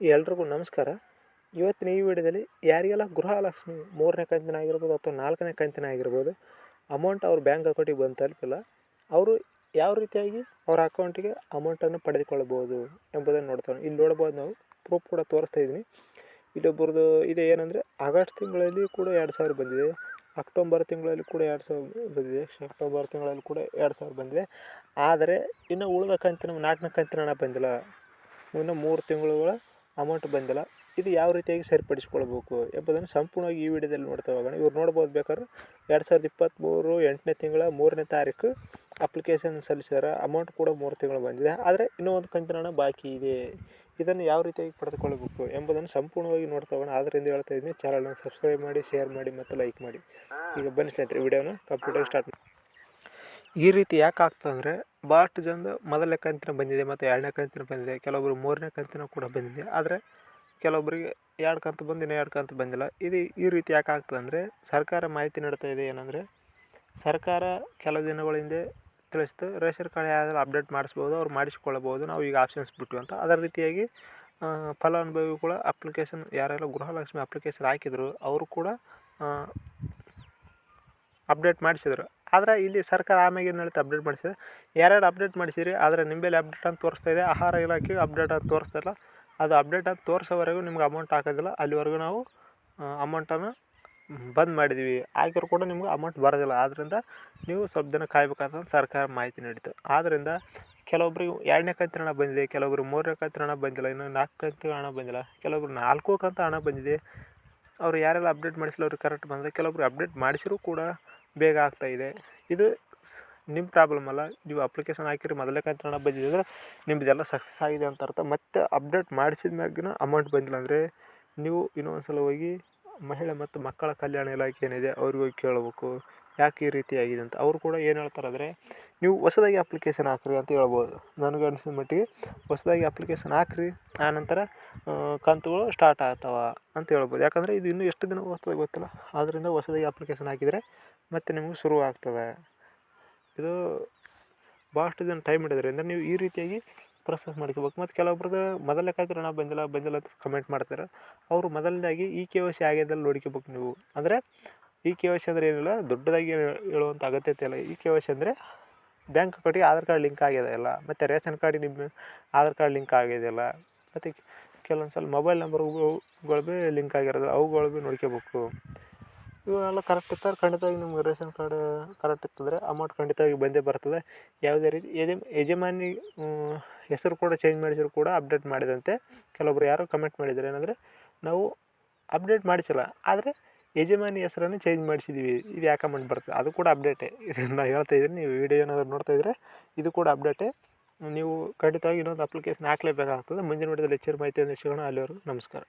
ಎಲ್ರಿಗೂ ನಮಸ್ಕಾರ. ಇವತ್ತಿನ ಈ ವಿಡಿಯೋದಲ್ಲಿ ಯಾರಿಗೆಲ್ಲ ಗೃಹಲಕ್ಷ್ಮಿ ಮೂರನೇ ಕಂತಿನ ಆಗಿರ್ಬೋದು ಅಥವಾ ನಾಲ್ಕನೇ ಕಂತಿನ ಆಗಿರ್ಬೋದು ಅಮೌಂಟ್ ಅವ್ರ ಬ್ಯಾಂಕ್ ಅಕೌಂಟಿಗೆ ಬಂದು ತಲುಪಿಲ್ಲ, ಅವರು ಯಾವ ರೀತಿಯಾಗಿ ಅವ್ರ ಅಕೌಂಟಿಗೆ ಅಮೌಂಟನ್ನು ಪಡೆದುಕೊಳ್ಳಬಹುದು ಎಂಬುದನ್ನು ನೋಡ್ತಾವೆ ಇಲ್ಲಿ ನೋಡ್ಬೋದು ನಾವು ಪ್ರೂಫ್ ಕೂಡ ತೋರಿಸ್ತಾ ಇದ್ದೀನಿ. ಇಲ್ಲೊಬ್ಬರದು ಇದು ಏನಂದರೆ, ಆಗಸ್ಟ್ ತಿಂಗಳಲ್ಲಿ ಕೂಡ ಎರಡು ಸಾವಿರ ಬಂದಿದೆ, ಅಕ್ಟೋಬರ್ ತಿಂಗಳಲ್ಲಿ ಕೂಡ ಎರಡು ಸಾವಿರ ಬಂದಿದೆ ಅಕ್ಟೋಬರ್ ತಿಂಗಳಲ್ಲಿ ಕೂಡ ಎರಡು ಸಾವಿರ ಬಂದಿದೆ. ಆದರೆ, ಇನ್ನು ಉಳಿದ ಕಂತಿನ ನಾಲ್ಕನೇ ಕಂತಿನ ಹಣ ಬಂದಿಲ್ಲ. ಇನ್ನು ಮೂರು ತಿಂಗಳುಗಳ ಅಮೌಂಟ್ ಬಂದಿಲ್ಲ, ಇದು ಯಾವ ರೀತಿಯಾಗಿ ಸರಿಪಡಿಸ್ಕೊಳ್ಬೇಕು ಎಂಬುದನ್ನು ಸಂಪೂರ್ಣವಾಗಿ ಈ ವಿಡಿಯೋದಲ್ಲಿ ನೋಡ್ತಾ ಹೋಗೋಣ. ಇವ್ರು ನೋಡ್ಬೋದು ಬೇಕಾದ್ರೆ ಎರಡು ಸಾವಿರದ ಇಪ್ಪತ್ತ್ಮೂರು ಎಂಟನೇ ತಿಂಗಳ ಮೂರನೇ ತಾರೀಕು ಅಪ್ಲಿಕೇಶನ್ ಸಲ್ಲಿಸಿದಾರೆ ಅಮೌಂಟ್ ಕೂಡ ಮೂರು ತಿಂಗಳು ಬಂದಿದೆ. ಆದರೆ ಇನ್ನೂ ಒಂದು ಕಂತಿನ ಹಣ ಬಾಕಿ ಇದೆ. ಇದನ್ನು ಯಾವ ರೀತಿಯಾಗಿ ಪಡೆದುಕೊಳ್ಳಬೇಕು ಎಂಬುದನ್ನು ಸಂಪೂರ್ಣವಾಗಿ ನೋಡ್ತಾ ಹೋಗೋಣ. ಆದ್ದರಿಂದ ಹೇಳ್ತಾ ಇದ್ದೀನಿ ಚಾನಲ್ನ ಸಬ್ಸ್ಕ್ರೈಬ್ ಮಾಡಿ ಶೇರ್ ಮಾಡಿ ಮತ್ತು ಲೈಕ್ ಮಾಡಿ. ಈಗ ಬನ್ನಿ ಸ್ನೇಹಿತರೆ, ವಿಡಿಯೋನ ಕಂಪ್ಯೂಟರ್ ಸ್ಟಾರ್ಟ್ ಈ ರೀತಿ ಯಾಕೆ ಆಗ್ತದಂದರೆ ಭಾಳಷ್ಟು ಜನದ ಮೊದಲನೇ ಕಂತಿನ ಬಂದಿದೆ ಮತ್ತು ಎರಡನೇ ಕಂತಿನ ಬಂದಿದೆ. ಕೆಲವೊಬ್ರು ಮೂರನೇ ಕಂತಿನ ಕೂಡ ಬಂದಿದೆ. ಆದರೆ ಕೆಲವೊಬ್ಬರಿಗೆ ಎರಡು ಕಂತು ಬಂದು, ಇನ್ನೂ ಎರಡು ಕಂತು ಬಂದಿಲ್ಲ. ಇದು ಈ ರೀತಿ ಯಾಕೆ ಆಗ್ತದಂದರೆ ಸರ್ಕಾರ ಮಾಹಿತಿ ನೀಡ್ತಾ ಇದೆ ಏನಂದರೆ ಸರ್ಕಾರ ಕೆಲವು ದಿನಗಳ ಹಿಂದೆ ತಿಳಿಸ್ತು, ರೇಷನ್ ಕಾರ್ಡ್ ಯಾವ್ದಾದ್ರು ಅಪ್ಡೇಟ್ ಮಾಡಿಸ್ಬೋದು, ಅವ್ರು ಮಾಡಿಸ್ಕೊಳ್ಬೋದು, ನಾವು ಈಗ ಆಪ್ಷನ್ಸ್ ಬಿಟ್ಟು ಅಂತ. ಅದರ ರೀತಿಯಾಗಿ ಫಲಾನುಭವಿಗಳ ಅಪ್ಲಿಕೇಶನ್ ಯಾರೆಲ್ಲ ಗೃಹಲಕ್ಷ್ಮಿ ಅಪ್ಲಿಕೇಶನ್ ಹಾಕಿದ್ರು, ಅವರು ಕೂಡ ಅಪ್ಡೇಟ್ ಮಾಡಿಸಿದ್ರು. ಆದರೆ ಇಲ್ಲಿ ಸರ್ಕಾರ ಆಮ್ಯಾಗ ಏನು ಹೇಳುತ್ತೆ ಅಪ್ಡೇಟ್ ಮಾಡಿಸಿದೆ. ಯಾರ್ಯಾರು ಅಪ್ಡೇಟ್ ಮಾಡಿಸಿರಿ, ಆದರೆ ನಿಂಬಲ್ಲಿ ಅಪ್ಡೇಟ್ ಅಂತ ತೋರಿಸ್ತಾ ಇದೆ. ಆಹಾರ ಇಲಾಖೆ ಅಪ್ಡೇಟ್ ಅಂತ ತೋರಿಸ್ತಾ ಇಲ್ಲ. ಅದು ಅಪ್ಡೇಟ್ ಅಂತ ತೋರಿಸೋವರೆಗೂ ನಿಮ್ಗೆ ಅಮೌಂಟ್ ಹಾಕೋದಿಲ್ಲ. ಅಲ್ಲಿವರೆಗೂ ನಾವು ಅಮೌಂಟನ್ನು ಬಂದ್ ಮಾಡಿದ್ದೀವಿ ಹಾಕಿದ್ರು ಕೂಡ ನಿಮ್ಗೆ ಅಮೌಂಟ್ ಬರೋದಿಲ್ಲ. ಆದ್ದರಿಂದ ನೀವು ಸ್ವಲ್ಪ ದಿನ ಕಾಯಬೇಕಾಗ್ತದೆ ಸರ್ಕಾರ ಮಾಹಿತಿ ನೀಡಿತು ಆದ್ದರಿಂದ ಕೆಲವೊಬ್ರಿಗೆ ಎರಡನೇ ಕಂತಿನ ಹಣ ಬಂದಿದೆ ಕೆಲವೊಬ್ರು ಮೂರನೇ ಕಂತಿನ ಹಣ ಬಂದಿಲ್ಲ, ಇನ್ನು ನಾಲ್ಕು ಕಂತಿನ ಹಣ ಬಂದಿಲ್ಲ, ಕೆಲವೊಬ್ರು ನಾಲ್ಕು ಕಂತು ಹಣ ಬಂದಿದೆ. ಅವರು ಯಾರೆಲ್ಲ ಅಪ್ಡೇಟ್ ಮಾಡಿಸಿಲ್ಲ, ಅವ್ರಿಗೆ ಕರೆಕ್ಟ್ ಬಂದಿದೆ ಕೆಲವೊಬ್ರು ಅಪ್ಡೇಟ್ ಮಾಡಿಸಿರೂ ಕೂಡ ಬೇಗ ಆಗ್ತಾಯಿದೆ ಇದು. ನಿಮ್ಮ ಪ್ರಾಬ್ಲಮ್ ಅಲ್ಲ. ನೀವು ಅಪ್ಲಿಕೇಶನ್ ಹಾಕಿರಿ, ಮೊದಲೇ ಕಂತು ಹಣ ಬಂದಿದೆ ಅಂದರೆ ನಿಮ್ಮದೆಲ್ಲ ಸಕ್ಸಸ್ ಆಗಿದೆ ಅಂತ ಅರ್ಥ. ಮತ್ತೆ ಅಪ್ಡೇಟ್ ಮಾಡಿಸಿದ ಮ್ಯಾಗಿನ ಅಮೌಂಟ್ ಬಂದಿಲ್ಲ ಅಂದರೆ ನೀವು ಇನ್ನೊಂದು ಸಲ ಹೋಗಿ ಮಹಿಳೆ ಮತ್ತು ಮಕ್ಕಳ ಕಲ್ಯಾಣ ಇಲಾಖೆ ಏನಿದೆ ಅವ್ರಿಗೆ ಹೋಗಿ ಕೇಳಬೇಕು. ಯಾಕೆ ಈ ರೀತಿ ಆಗಿದೆ ಅಂತ. ಅವರು ಕೂಡ ಏನು ಹೇಳ್ತಾರೆ ಅಂದರೆ ನೀವು ಹೊಸದಾಗಿ ಅಪ್ಲಿಕೇಶನ್ ಹಾಕ್ರಿ ಅಂತ ಹೇಳ್ಬೋದು. ನನಗೆ ಅನಿಸಿದ ಮಟ್ಟಿಗೆ ಹೊಸದಾಗಿ ಅಪ್ಲಿಕೇಶನ್ ಹಾಕ್ರಿ ಆನಂತರ ಕಂತುಗಳು ಸ್ಟಾರ್ಟ್ ಆಗ್ತಾವ ಅಂತ ಹೇಳ್ಬೋದು. ಯಾಕಂದರೆ ಇದು ಇನ್ನೂ ಎಷ್ಟು ದಿನ ಹೋಗ್ತದೆ ಗೊತ್ತಿಲ್ಲ. ಆದ್ದರಿಂದ ಹೊಸದಾಗಿ ಅಪ್ಲಿಕೇಶನ್ ಹಾಕಿದರೆ ಮತ್ತೆ ನಿಮಗೆ ಶುರು ಆಗ್ತದೆ. ಇದು ಭಾಳಷ್ಟು ದಿನ ಟೈಮ್ ಹಿಡಿದ್ರಿಂದ ನೀವು ಈ ರೀತಿಯಾಗಿ ಪ್ರೊಸೆಸ್ ಮಾಡ್ಕೋಬೇಕು. ಮತ್ತು ಕೆಲವೊಬ್ರದ್ದು ಮೊದಲನೇ ಕಾಯ್ತು ನಾವು ಬಂದಿಲ್ಲ ಬಂದಿಲ್ಲ ಅಂತ ಕಮೆಂಟ್ ಮಾಡ್ತಾರೆ. ಅವರು ಮೊದಲನೇದಾಗಿ ಈ ಕೆ ವೈ ಸಿ ಆಗ್ಯದಲ್ಲಿ ನೋಡ್ಕೋಬೇಕು ನೀವು. ಅಂದರೆ ಈ ಕೆ ವೈ ಸಿ ಅಂದರೆ ಏನಿಲ್ಲ, ದೊಡ್ಡದಾಗಿ ಹೇಳುವಂಥ ಅಗತ್ಯತೆ ಇಲ್ಲ. ಈ ಕೆ ವೈ ಸಿ ಅಂದರೆ ಬ್ಯಾಂಕ್ ಅಕೌಂಟಿಗೆ ಆಧಾರ್ ಕಾರ್ಡ್ ಲಿಂಕ್ ಆಗಿದೆ ಇಲ್ಲ ಮತ್ತು ರೇಷನ್ ಕಾರ್ಡಿಗೆ ನಿಮ್ಮ ಆಧಾರ್ ಕಾರ್ಡ್ ಲಿಂಕ್ ಆಗಿದೆಯಲ್ಲ ಮತ್ತು ಕೆಲವೊಂದು ಸಲ ಮೊಬೈಲ್ ನಂಬರ್ಗಳು ಭೀ ಲಿಂಕ್ ಆಗಿರೋದು, ಅವುಗಳು ಭೀ ನೋಡ್ಕೋಬೇಕು. ಇವೆಲ್ಲ ಕರೆಕ್ಟ್ ಇರ್ತಾರೆ. ಖಂಡಿತವಾಗಿ ನಿಮ್ಗೆ ರೇಷನ್ ಕಾರ್ಡ್ ಕರೆಕ್ಟ್ ಇತ್ತಂದರೆ ಅಮೌಂಟ್ ಖಂಡಿತವಾಗಿ ಬಂದೇ ಬರ್ತದೆ. ಯಾವುದೇ ರೀತಿ ಯಜ, ಯಜಮಾನಿ ಹೆಸರು ಕೂಡ ಚೇಂಜ್ ಮಾಡಿಸಿದ್ರು ಕೂಡ ಅಪ್ಡೇಟ್ ಮಾಡಿದಂತೆ. ಕೆಲವೊಬ್ರು ಯಾರೋ ಕಮೆಂಟ್ ಮಾಡಿದ್ದಾರೆ. ಏನಂದರೆ, ನಾವು ಅಪ್ಡೇಟ್ ಮಾಡಿಸಿಲ್ಲ. ಆದರೆ ಯಜಮಾನಿ ಹೆಸರನ್ನು ಚೇಂಜ್ ಮಾಡಿಸಿದ್ದೀವಿ ಇದು ಯಾಕೆ ಅಮೌಂಟ್ ಬರ್ತದೆ? ಅದು ಕೂಡ ಅಪ್ಡೇಟೇ ಇದನ್ನು ಹೇಳ್ತಾ ಇದ್ದೀನಿ. ನೀವು ವೀಡಿಯೋ ಏನಾದರೂ ನೋಡ್ತಾ ಇದ್ದರೆ ಇದು ಕೂಡ ಅಪ್ಡೇಟೇ ನೀವು ಖಂಡಿತವಾಗಿ ಇನ್ನೊಂದು ಅಪ್ಲಿಕೇಶನ್ ಹಾಕ್ಲೇಬೇಕಾಗ್ತದೆ. ಮುಂದಿನ ವಿಡಿಯೋದಲ್ಲಿ ಹೆಚ್ಚಿನ ಮಾಹಿತಿಯನ್ನು ಸಿಗೋಣ ಅಲ್ಲಿವರೆಗೂ ನಮಸ್ಕಾರ.